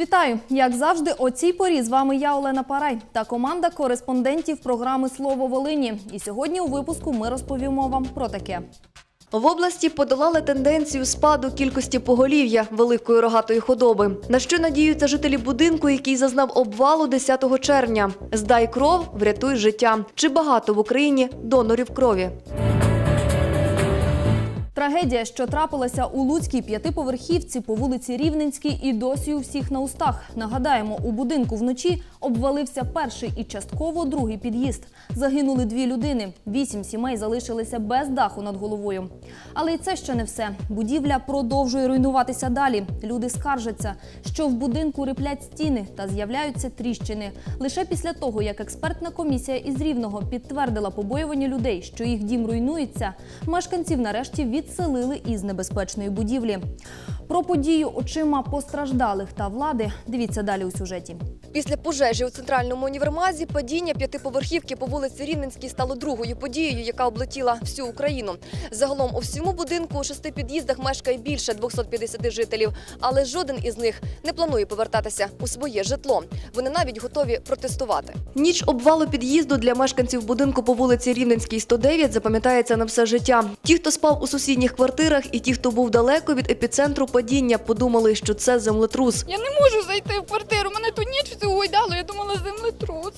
Вітаю! Як завжди, о цій порі з вами я, Олена Парай, та команда кореспондентів програми Слово Волині. І сьогодні у випуску ми розповімо вам про таке. В області подолали тенденцію спаду кількості поголів'я великої рогатої худоби. На що надіються жителі будинку, який зазнав обвалу 10 червня? Здай кров, врятуй життя. Чи багато в Україні донорів крові? Трагедія, що трапилася у Луцькій п'ятиповерхівці по вулиці Рівненській, і досі у всіх на устах. Нагадаємо, у будинку вночі обвалився перший і частково другий під'їзд. Загинули дві людини. Вісім сімей залишилися без даху над головою. Але і це ще не все. Будівля продовжує руйнуватися далі. Люди скаржаться, що в будинку риплять стіни та з'являються тріщини. Лише після того, як експертна комісія із Рівного підтвердила побоювання людей, що їх дім руйнується, мешканців нарешті відселили із небезпечної будівлі. Про подію очима постраждалих та влади дивіться далі у сюжеті. Після пожежі у центральному універмазі падіння п'ятиповерхівки по вулиці Рівненській стало другою подією, яка облетіла всю Україну. Загалом у всьому будинку у шести під'їздах мешкає більше 250 жителів, але жоден із них не планує повертатися у своє житло. Вони навіть готові протестувати. Ніч обвалу під'їзду для мешканців будинку по вулиці Рівненській 109 запам'ятається на все життя. Ті, хто спав у сусідніх квартирах, і ті, хто був далеко від епіцентру падіння, подумали, що це землетрус. Я не можу зайти в квартиру. Мене ту ніч всю гойдало, я думала землетрус.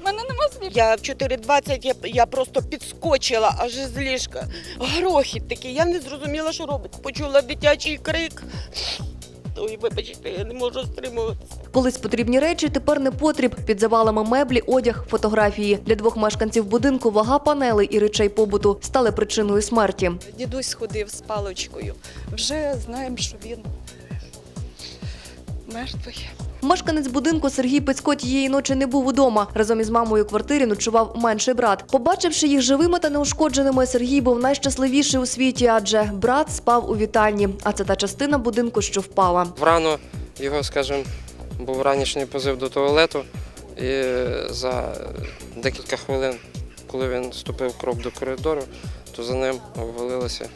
У мене нема слів. Я в 4.20 я, я просто підскочила аж з ліжка. Грохіт такий, я не зрозуміла, що робить. Почула дитячий крик. Ой, вибачте, я не можу стримуватися. Колись потрібні речі, тепер не потріб. Під завалами меблі, одяг, фотографії. Для двох мешканців будинку вага панелей і речей побуту стали причиною смерті. Дідусь ходив з паличкою. Вже знаємо, що він мертвий. Мешканець будинку Сергій Пецько тієї ночі не був удома. Разом із мамою у квартирі ночував менший брат. Побачивши їх живими та неушкодженими, Сергій був найщасливіший у світі, адже брат спав у вітальні. А це та частина будинку, що впала. Врано його, скажімо, був ранішній позив до туалету, і за декілька хвилин, коли він ступив крок до коридору, то за ним обвалилися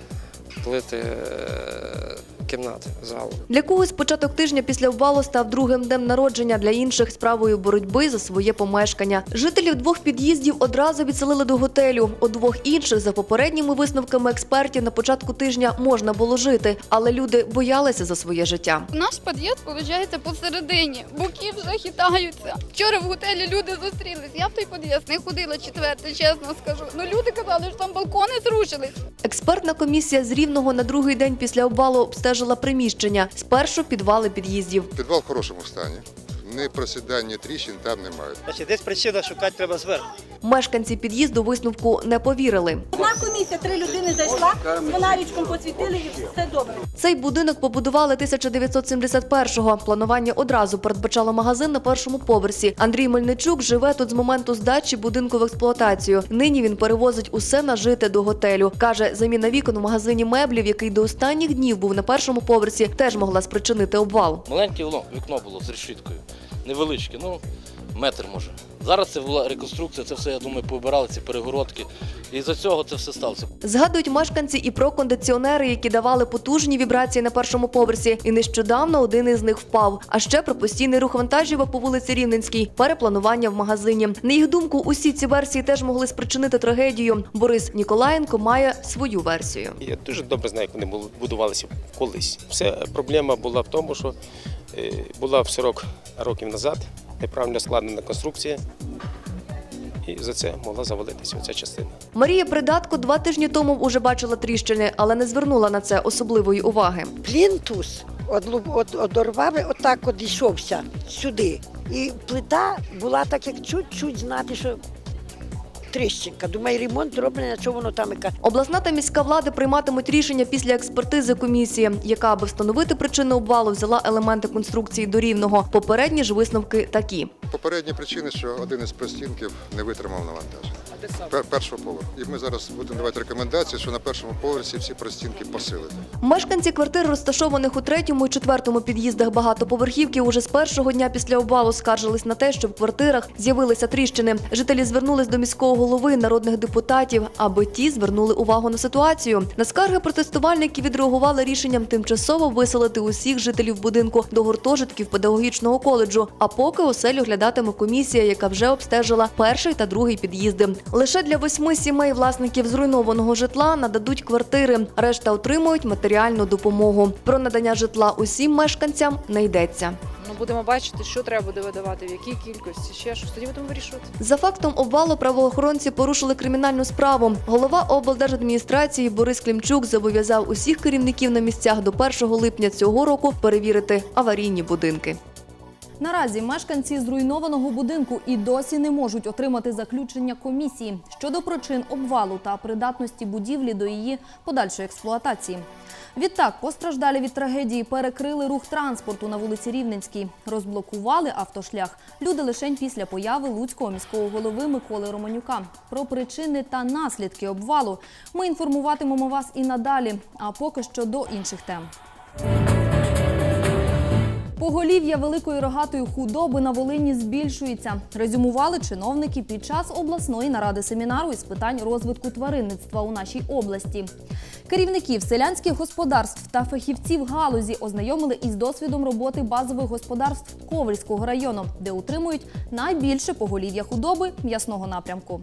плити е, кімнати залу. Для когось початок тижня після обвалу став другим днем народження, для інших справою боротьби за своє помешкання. Жителів двох під'їздів одразу відселили до готелю. У двох інших, за попередніми висновками експертів, на початку тижня можна було жити, але люди боялися за своє життя. Наш під'їзд, виходить, посередині. Боки вже хитаються. Вчора в готелі люди зустрілись. Я в той під'їзд не ходила четвертий, чесно скажу. Ну люди казали, що там балкони зрушились. Експертна комісія з Рівного на другий день після обвалу обстежила приміщення. Спершу підвали під'їздів. Підвал в хорошому стані. Ні просідання тріщин там немає. Значить, десь причина шукати треба зверху. Мешканці під'їзду висновку не повірили. Одна комісія, три людини зайшла, з фонаричком посвітили і все добре. Цей будинок побудували 1971-го. Планування одразу передбачало магазин на першому поверсі. Андрій Мельничук живе тут з моменту здачі будинку в експлуатацію. Нині він перевозить усе нажите до готелю. Каже, заміна вікон у магазині меблів, який до останніх днів був на першому поверсі, теж могла спричинити обвал. Маленьке вікно було з решіткою, невеличке, ну метр може. Зараз це була реконструкція, це все, я думаю, повибирали ці перегородки. І за цього це все сталося. Згадують мешканці і про кондиціонери, які давали потужні вібрації на першому поверсі. І нещодавно один із них впав. А ще про постійний рух вантажівок по вулиці Рівненській, перепланування в магазині. На їх думку, усі ці версії теж могли спричинити трагедію. Борис Ніколаєнко має свою версію. Я дуже добре знаю, як вони були- будувалися колись. Вся проблема була в тому, що була в 40 років назад неправильно складена конструкція, і за це могла завалитися оця частина. Марія Придатко два тижні тому уже бачила тріщини, але не звернула на це особливої уваги. Плінтус одлу- од- одорвав, отак от йшовся сюди. І плита була так, як чуть-чуть знати, що тріщинка. Думаю, ремонт зроблений, на чому воно там яка. Обласна та міська влади прийматимуть рішення після експертизи комісії, яка, аби встановити причину обвалу, взяла елементи конструкції до рівного. Попередні ж висновки такі. Попередні причини, що один із простінків не витримав навантаження. Пер- першого поверху. І ми зараз будемо давати рекомендації, що на першому поверсі всі простінки посилити. Мешканці квартир, розташованих у третьому і четвертому під'їздах багатоповерхівки, уже з першого дня після обвалу скаржились на те, що в квартирах з'явилися тріщини. Жителі звернулись до міського голови, народних депутатів, аби ті звернули увагу на ситуацію. На скарги протестувальники відреагували рішенням тимчасово виселити усіх жителів будинку до гуртожитків педагогічного коледжу. А поки оселю глядатиме комісія, яка вже обстежила перший та другий під'їзди. Лише для восьми сімей власників зруйнованого житла нададуть квартири. Решта отримують матеріальну допомогу. Про надання житла усім мешканцям не йдеться. Ну, будемо бачити, що треба буде видавати, в якій кількості, ще щось. Тоді будемо вирішувати. За фактом обвалу правоохоронці порушили кримінальну справу. Голова облдержадміністрації Борис Клімчук зобов'язав усіх керівників на місцях до 1 липня цього року перевірити аварійні будинки. Наразі мешканці зруйнованого будинку і досі не можуть отримати заключення комісії щодо причин обвалу та придатності будівлі до її подальшої експлуатації. Відтак, постраждалі від трагедії перекрили рух транспорту на вулиці Рівненській, розблокували автошлях. Люди лишень після появи луцького міського голови Миколи Романюка. Про причини та наслідки обвалу ми інформуватимемо вас і надалі. А поки що до інших тем. Поголів'я великої рогатої худоби на Волині збільшується. Резюмували чиновники під час обласної наради семінару із питань розвитку тваринництва у нашій області. Керівників селянських господарств та фахівців галузі ознайомили із досвідом роботи базових господарств Ковальського району, де утримують найбільше поголів'я худоби м'ясного напрямку.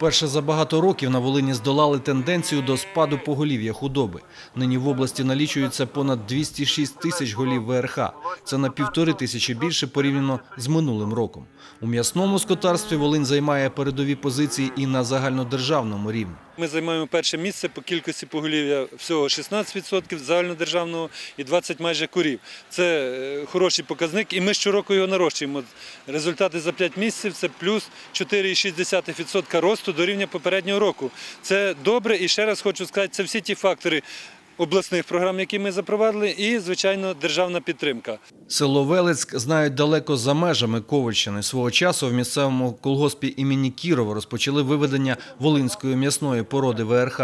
Перше за багато років на Волині здолали тенденцію до спаду поголів'я худоби. Нині в області налічується понад 206 тисяч голів ВРХ. Це на півтори тисячі більше порівняно з минулим роком. У м'ясному скотарстві Волинь займає передові позиції і на загальнодержавному рівні. Ми займаємо перше місце по кількості поголів'я всього 16% загальнодержавного і 20 майже курів. Це е, хороший показник, і ми щороку його нарощуємо. Результати за 5 місяців це плюс 4,6% росту до рівня попереднього року. Це добре, і ще раз хочу сказати, це всі ті фактори обласних програм, які ми запровадили, і, звичайно, державна підтримка. Село Велецьк знають далеко за межами Ковальщини. Свого часу в місцевому колгоспі імені Кірова розпочали виведення волинської м'ясної породи ВРХ.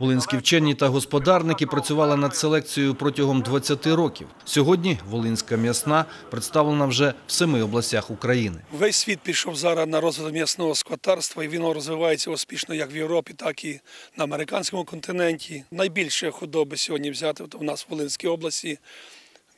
Волинські вчені та господарники працювали над селекцією протягом 20 років. Сьогодні волинська м'ясна представлена вже в семи областях України. Весь світ пішов зараз на розвиток м'ясного скотарства, і він розвивається успішно як в Європі, так і на американському континенті. Найбільше худоби сьогодні взяти в нас в Волинській області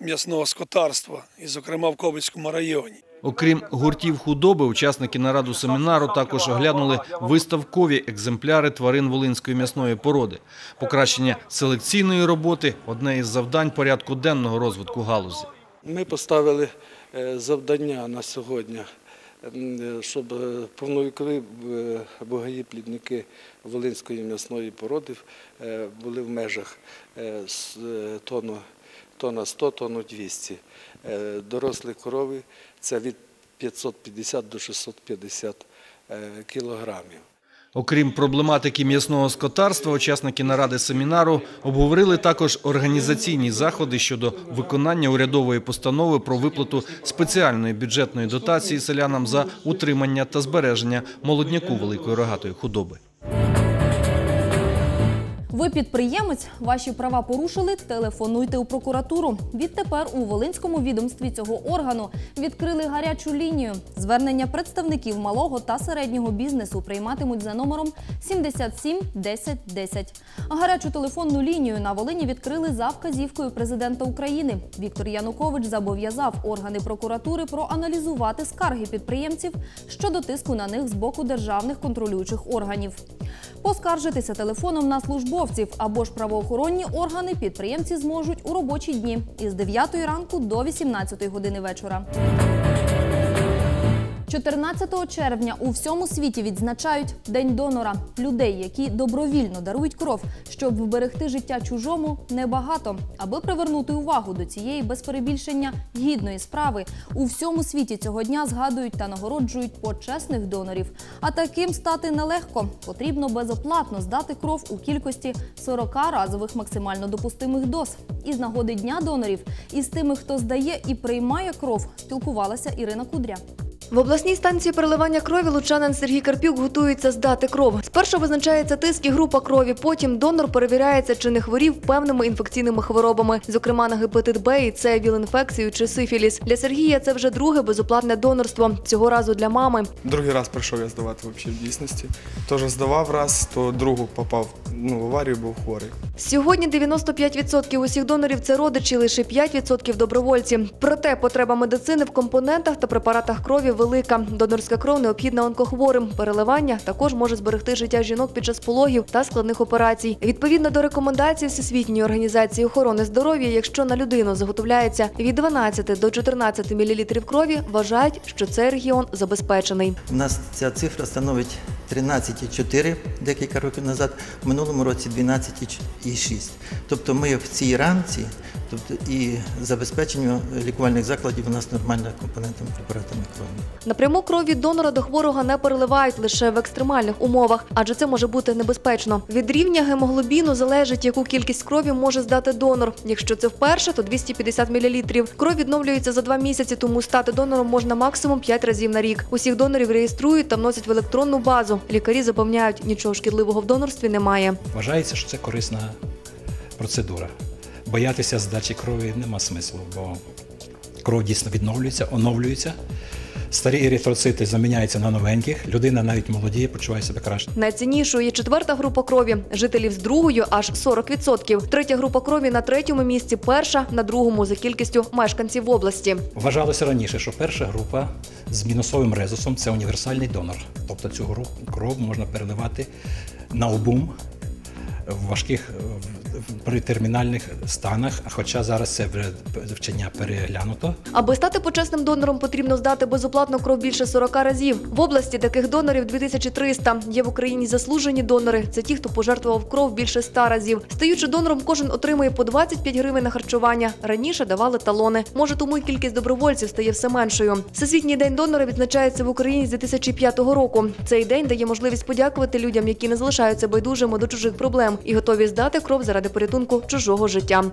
м'ясного скотарства, і, зокрема, в Ковальському районі. Окрім гуртів худоби, учасники нараду семінару також оглянули виставкові екземпляри тварин волинської м'ясної породи. Покращення селекційної роботи – одне із завдань порядку денного розвитку галузі. Ми поставили е, завдання на сьогодні, е, щоб е, повновікові богаї плідники волинської м'ясної породи були в межах тонна 100, тонну 200. Е, Дорослі корови – це від 550 до 650 е, кілограмів. Окрім проблематики м'ясного скотарства, учасники наради семінару обговорили також організаційні заходи щодо виконання урядової постанови про виплату спеціальної бюджетної дотації селянам за утримання та збереження молодняку великої рогатої худоби. Ви підприємець, ваші права порушили? Телефонуйте у прокуратуру. Відтепер у Волинському відомстві цього органу відкрили гарячу лінію. Звернення представників малого та середнього бізнесу прийматимуть за номером 77 10 10. Гарячу телефонну лінію на Волині відкрили за вказівкою президента України. Віктор Янукович зобов'язав органи прокуратури проаналізувати скарги підприємців щодо тиску на них з боку державних контролюючих органів. Поскаржитися телефоном на службовців або ж правоохоронні органи підприємці зможуть у робочі дні із 9 ранку до 18 години вечора. 14 червня у всьому світі відзначають День донора. Людей, які добровільно дарують кров, щоб вберегти життя чужому, небагато. Аби привернути увагу до цієї без перебільшення гідної справи, у всьому світі цього дня згадують та нагороджують почесних донорів. А таким стати нелегко. Потрібно безоплатно здати кров у кількості 40 разових максимально допустимих доз. Із нагоди дня донорів із тими, хто здає і приймає кров, спілкувалася Ірина Кудря. В обласній станції переливання крові лучанин Сергій Карпюк готується здати кров. Спершу визначається тиск і група крові. Потім донор перевіряється, чи не хворів певними інфекційними хворобами, зокрема на гепатит Б і С, віл-інфекцію чи сифіліс. Для Сергія це вже друге безоплатне донорство. Цього разу для мами. Другий раз прийшов я здавати взагалі в дійсності. Теж здавав раз, то другу попав ну, в аварію, був хворий. Сьогодні 95% усіх донорів це родичі, лише 5% добровольці. Проте потреба медицини в компонентах та препаратах крові велика. Донорська кров необхідна онкохворим. Переливання також може зберегти життя жінок під час пологів та складних операцій. Відповідно до рекомендацій Всесвітньої організації охорони здоров'я, якщо на людину заготовляється від 12 до 14 мл крові, вважають, що цей регіон забезпечений. У нас ця цифра становить 13,4 декілька років назад, в минулому році 12,6. Тобто ми в цій рамці, тобто і забезпеченню лікувальних закладів у нас нормальна компонентами препаратами крові. Напряму кров від донора до хворого не переливають лише в екстремальних умовах, адже це може бути небезпечно. Від рівня гемоглобіну залежить, яку кількість крові може здати донор. Якщо це вперше, то 250 мл. Кров відновлюється за два місяці, тому стати донором можна максимум 5 разів на рік. Усіх донорів реєструють та вносять в електронну базу. Лікарі запевняють, нічого шкідливого в донорстві немає. Вважається, що це корисна процедура. Боятися здачі крові нема смислу, бо кров дійсно відновлюється, оновлюється. Старі еритроцити заміняються на новеньких. Людина навіть молодіє, почуває себе краще. Найціннішою є четверта група крові. Жителів з другою аж 40%. Третя група крові на третьому місці, перша на другому за кількістю мешканців області. Вважалося раніше, що перша група з мінусовим резусом це універсальний донор. Тобто цю кров можна переливати на обум в важких при термінальних станах, хоча зараз це вчення переглянуто. Аби стати почесним донором, потрібно здати безоплатно кров більше 40 разів. В області таких донорів 2300. Є в Україні заслужені донори. Це ті, хто пожертвував кров більше 100 разів. Стаючи донором, кожен отримує по 25 гривень на харчування. Раніше давали талони. Може, тому й кількість добровольців стає все меншою. Всесвітній день донора відзначається в Україні з 2005 року. Цей день дає можливість подякувати людям, які не залишаються байдужими до чужих проблем і готові здати кров заради порятунку чужого життя.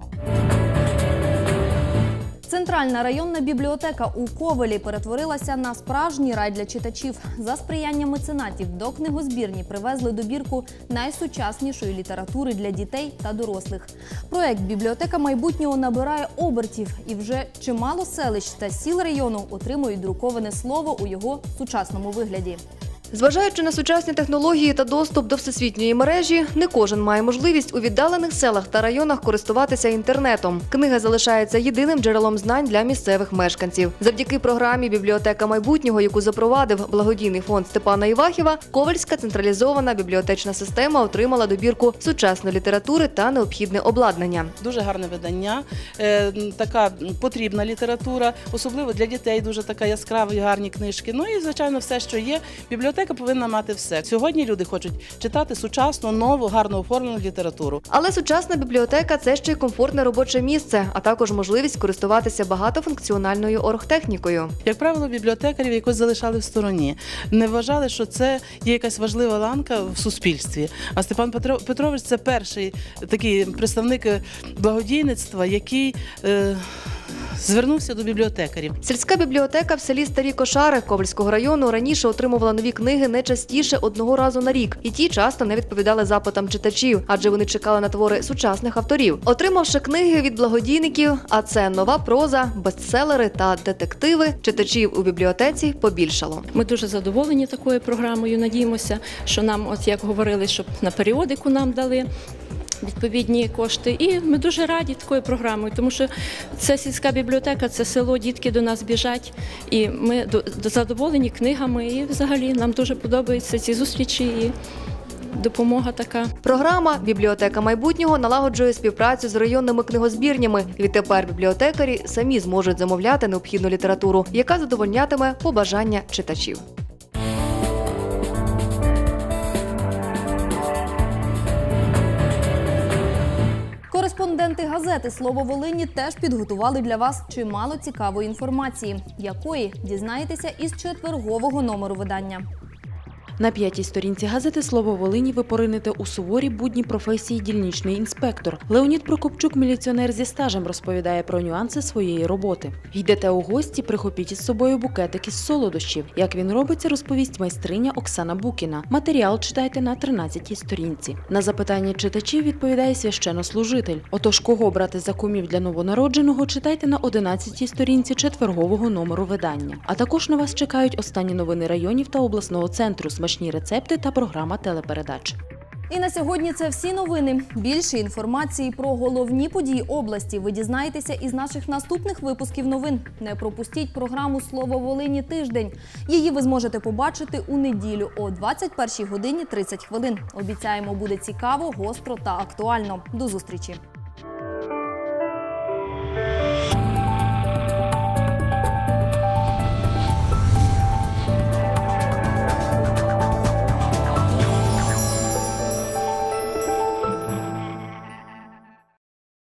Центральна районна бібліотека у Ковелі перетворилася на справжній рай для читачів. За сприяння меценатів до книгозбірні привезли добірку найсучаснішої літератури для дітей та дорослих. Проект Бібліотека майбутнього набирає обертів, і вже чимало селищ та сіл району отримують друковане слово у його сучасному вигляді. Зважаючи на сучасні технології та доступ до всесвітньої мережі, не кожен має можливість у віддалених селах та районах користуватися інтернетом. Книга залишається єдиним джерелом знань для місцевих мешканців. Завдяки програмі Бібліотека майбутнього, яку запровадив благодійний фонд Степана Івахіва, Ковальська централізована бібліотечна система отримала добірку сучасної літератури та необхідне обладнання. Дуже гарне видання, е, така потрібна література, особливо для дітей. Дуже така яскрава і гарні книжки. Ну і звичайно, все, що є. Бібліотека повинна мати все. Сьогодні люди хочуть читати сучасну, нову, гарно оформлену літературу. Але сучасна бібліотека це ще й комфортне робоче місце, а також можливість користуватися багатофункціональною оргтехнікою. Як правило, бібліотекарів якось залишали в стороні, не вважали, що це є якась важлива ланка в суспільстві. А Степан Петро- Петрович це перший такий представник благодійництва, який е, звернувся до бібліотекарів. Сільська бібліотека в селі Старі Кошари Ковальського району раніше отримувала нові книги не частіше одного разу на рік, і ті часто не відповідали запитам читачів, адже вони чекали на твори сучасних авторів. Отримавши книги від благодійників, а це нова проза, бестселери та детективи, читачів у бібліотеці побільшало. Ми дуже задоволені такою програмою. Надіємося, що нам, от як говорили, щоб на періодику нам дали. Відповідні кошти, і ми дуже раді такою програмою, тому що це сільська бібліотека, це село, дітки до нас біжать, і ми до- до- задоволені книгами. І взагалі нам дуже подобаються ці зустрічі і допомога така. Програма Бібліотека майбутнього налагоджує співпрацю з районними книгозбірнями. Відтепер бібліотекарі самі зможуть замовляти необхідну літературу, яка задовольнятиме побажання читачів. Кореспонденти газети. Слово Волині теж підготували для вас чимало цікавої інформації, якої? Дізнаєтеся із четвергового номеру видання. На п'ятій сторінці газети Слово Волині ви поринете у суворі будні професії дільничний інспектор. Леонід Прокопчук, міліціонер зі стажем, розповідає про нюанси своєї роботи. Йдете у гості, прихопіть із собою букетик із солодощів. Як він робиться, розповість майстриня Оксана Букіна. Матеріал читайте на 13-й сторінці. На запитання читачів відповідає священнослужитель. Отож, кого брати за кумів для новонародженого, читайте на 11-й сторінці четвергового номеру видання. А також на вас чекають останні новини районів та обласного центру, смачні рецепти та програма телепередач. І на сьогодні це всі новини. Більше інформації про головні події області ви дізнаєтеся із наших наступних випусків новин. Не пропустіть програму Слово Волині тиждень. Її ви зможете побачити у неділю о 21 годині 30 хвилин. Обіцяємо, буде цікаво, гостро та актуально. До зустрічі.